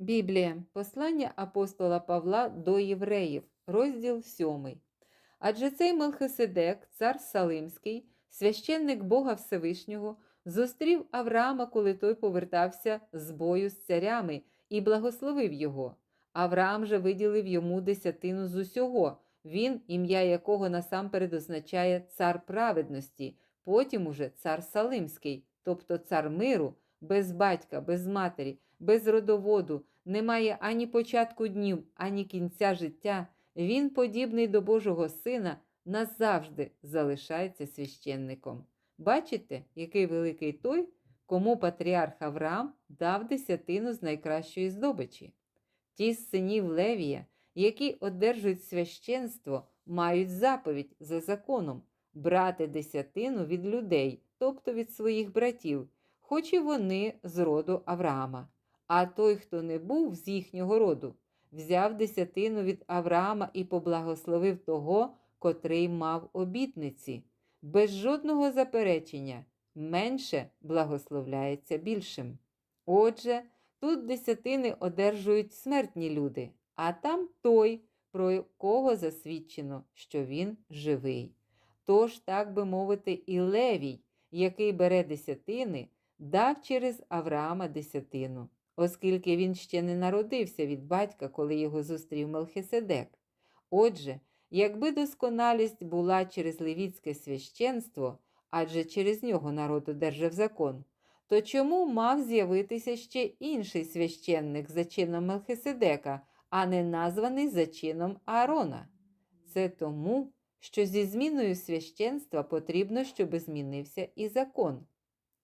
Біблія, послання апостола Павла до євреїв, розділ 7. Адже цей Мелхиседек, цар Салимський, священник Бога Всевишнього, зустрів Авраама, коли той повертався з бою з царями, і благословив його. Авраам же виділив йому десятину з усього, він, ім'я якого насамперед означає цар праведності, потім уже цар Салимський, тобто цар миру, без батька, без матері, без родоводу, немає ані початку днів, ані кінця життя, він, подібний до Божого Сина, назавжди залишається священником. Бачите, який великий той, кому патріарх Авраам дав десятину з найкращої здобичі. Ті з синів Левія, які одержують священство, мають заповідь за законом брати десятину від людей, тобто від своїх братів, хоч і вони з роду Авраама. А той, хто не був з їхнього роду, взяв десятину від Авраама і поблагословив того, котрий мав обітниці, без жодного заперечення, менше благословляється більшим. Отже, тут десятини одержують смертні люди, а там той, про кого засвідчено, що він живий. Тож, так би мовити, і Левій, який бере десятини, дав через Авраама десятину, оскільки він ще не народився від батька, коли його зустрів Мелхиседек. Отже, якби досконалість була через левіцьке священство, адже через нього народ одержав закон, то чому мав з'явитися ще інший священник за чином Мелхиседека, а не названий за чином Аарона? Це тому, що зі зміною священства потрібно, щоб змінився і закон.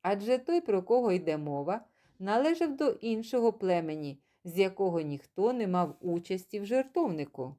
Адже той, про кого йде мова, належав до іншого племені, з якого ніхто не мав участі в жертовнику.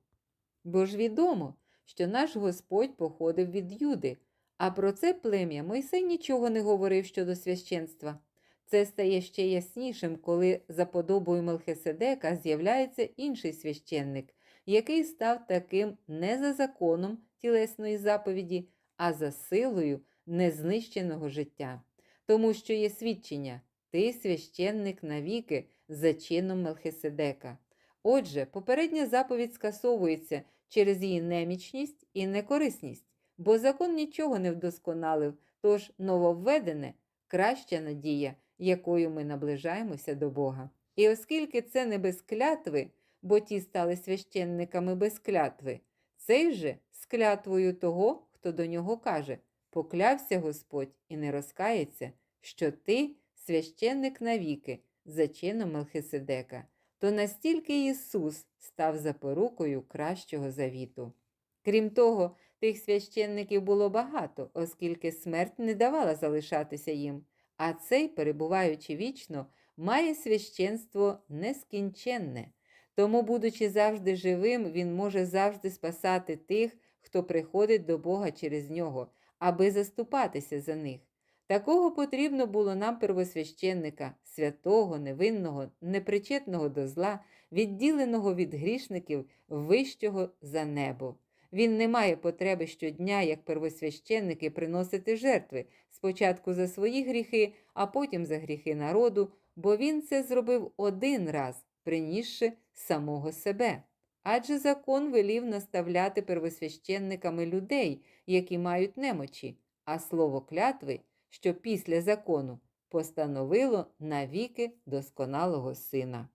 Бо ж відомо, що наш Господь походив від Юди, а про це плем'я Мойсей нічого не говорив щодо священства. Це стає ще яснішим, коли за подобою Мелхиседека з'являється інший священник, який став таким не за законом тілесної заповіді, а за силою незнищеного життя. Тому що є свідчення ти священник навіки за чином Мелхиседека. Отже, попередня заповідь скасовується через її немічність і некорисність, бо закон нічого не вдосконалив, тож нововведене краща надія, якою ми наближаємося до Бога. І оскільки це не без клятви, бо ті стали священниками без клятви, цей же з клятвою того, хто до нього каже: Поклявся Господь і не розкається, що ти священник навіки, за чином Мелхиседека, то настільки Ісус став запорукою кращого завіту. Крім того, тих священників було багато, оскільки смерть не давала залишатися їм, а цей, перебуваючи вічно, має священство нескінченне. Тому, будучи завжди живим, він може завжди спасати тих, хто приходить до Бога через нього, аби заступатися за них. Такого потрібно було нам первосвященника, святого, невинного, непричетного до зла, відділеного від грішників, вищого за небо. Він не має потреби щодня, як первосвященники, приносити жертви спочатку за свої гріхи, а потім за гріхи народу, бо він це зробив один раз, принісши самого себе. Адже закон велів наставляти первосвященниками людей, які мають немочі, а слово клятви, що після закону постановило навіки досконалого сина.